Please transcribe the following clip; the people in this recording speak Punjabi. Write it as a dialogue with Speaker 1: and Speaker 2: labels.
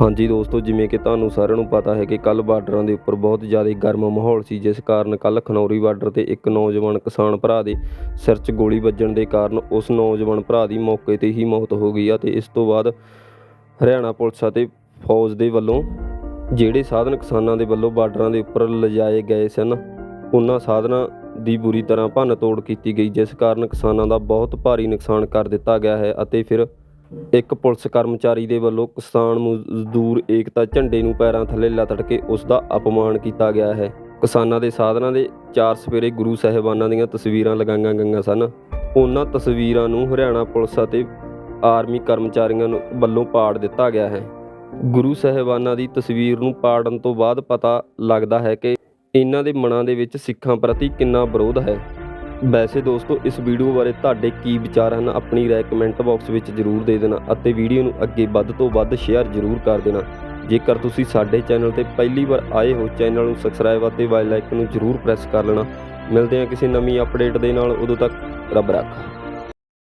Speaker 1: ਹਾਂਜੀ ਦੋਸਤੋ, ਜਿਵੇਂ ਕਿ ਤੁਹਾਨੂੰ ਸਾਰਿਆਂ ਨੂੰ ਪਤਾ ਹੈ ਕਿ ਕੱਲ ਬਾਰਡਰਾਂ ਦੇ ਉੱਪਰ ਬਹੁਤ ਜ਼ਿਆਦਾ ਗਰਮ ਮਾਹੌਲ ਸੀ, ਜਿਸ ਕਾਰਨ ਕੱਲ ਖਨੌਰੀ ਬਾਰਡਰ ਤੇ ਇੱਕ ਨੌਜਵਾਨ ਕਿਸਾਨ ਭਰਾ ਦੇ ਸਿਰ 'ਚ ਗੋਲੀ ਵੱਜਣ ਦੇ ਕਾਰਨ ਉਸ ਨੌਜਵਾਨ ਭਰਾ ਦੀ ਮੌਕੇ ਤੇ ਹੀ ਮੌਤ ਹੋ ਗਈ ਅਤੇ ਇਸ ਤੋਂ ਬਾਅਦ ਹਰਿਆਣਾ ਪੁਲਿਸ ਅਤੇ ਫੌਜ ਦੇ ਵੱਲੋਂ ਜਿਹੜੇ ਸਾਧਨ ਕਿਸਾਨਾਂ ਦੇ ਵੱਲੋਂ ਬਾਰਡਰਾਂ ਦੇ ਉੱਪਰ ਲਿਜਾਏ ਗਏ ਸਨ, ਉਹਨਾਂ ਸਾਧਨਾਂ ਦੀ ਬੁਰੀ ਤਰ੍ਹਾਂ ਭੰਨ ਤੋੜ ਕੀਤੀ ਗਈ, ਜਿਸ ਕਾਰਨ ਕਿਸਾਨਾਂ ਦਾ ਬਹੁਤ ਭਾਰੀ ਨੁਕਸਾਨ ਕਰ ਦਿੱਤਾ ਗਿਆ ਹੈ ਅਤੇ ਫਿਰ ਇੱਕ ਪੁਲਿਸ ਕਰਮਚਾਰੀ ਦੇ ਵੱਲੋਂ ਕਿਸਾਨ ਮਜ਼ਦੂਰ ਏਕਤਾ ਝੰਡੇ ਨੂੰ ਪੈਰਾਂ ਥੱਲੇ ਲਤੜ ਕੇ ਉਸ ਦਾ ਅਪਮਾਨ ਕੀਤਾ ਗਿਆ ਹੈ। ਕਿਸਾਨਾਂ ਦੇ ਸਾਧਨਾਂ ਦੇ ਚਾਰ ਸਵੇਰੇ ਗੁਰੂ ਸਾਹਿਬਾਨਾਂ ਦੀਆਂ ਤਸਵੀਰਾਂ ਲਗਾਈਆਂ ਗਈਆਂ ਸਨ। ਉਹਨਾਂ ਤਸਵੀਰਾਂ ਨੂੰ ਹਰਿਆਣਾ ਪੁਲਿਸ ਅਤੇ ਆਰਮੀ ਕਰਮਚਾਰੀਆਂ ਨੂੰ ਵੱਲੋਂ ਪਾੜ ਦਿੱਤਾ ਗਿਆ ਹੈ। ਗੁਰੂ ਸਾਹਿਬਾਨਾਂ ਦੀ ਤਸਵੀਰ ਨੂੰ ਪਾੜਨ ਤੋਂ ਬਾਅਦ ਪਤਾ ਲੱਗਦਾ ਹੈ ਕਿ ਇਹਨਾਂ ਦੇ ਮਨਾਂ ਦੇ ਵਿੱਚ ਸਿੱਖਾਂ ਪ੍ਰਤੀ ਕਿੰਨਾ ਵਿਰੋਧ ਹੈ। ਵੈਸੇ ਦੋਸਤੋ, ਇਸ ਵੀਡੀਓ ਬਾਰੇ ਤੁਹਾਡੇ ਕੀ ਵਿਚਾਰ ਹਨ, ਆਪਣੀ ਰਾਏ ਕਮੈਂਟ ਬਾਕਸ ਵਿੱਚ ਜ਼ਰੂਰ ਦੇ ਦੇਣਾ ਅਤੇ ਵੀਡੀਓ ਨੂੰ ਅੱਗੇ ਵੱਧ ਤੋਂ ਵੱਧ ਸ਼ੇਅਰ ਜ਼ਰੂਰ ਕਰ ਦੇਣਾ। ਜੇਕਰ ਤੁਸੀਂ ਸਾਡੇ ਚੈਨਲ ਤੇ ਪਹਿਲੀ ਵਾਰ ਆਏ ਹੋ ਚੈਨਲ ਨੂੰ ਸਬਸਕ੍ਰਾਈਬ ਅਤੇ ਬੈਲ ਆਈਕਨ ਨੂੰ ਜ਼ਰੂਰ ਪ੍ਰੈਸ ਕਰ ਲੈਣਾ। ਮਿਲਦੇ ਹਾਂ ਕਿਸੇ ਨਵੀਂ ਅਪਡੇਟ ਦੇ ਨਾਲ, ਉਦੋਂ ਤੱਕ ਰੱਬ ਰਾਖਾ।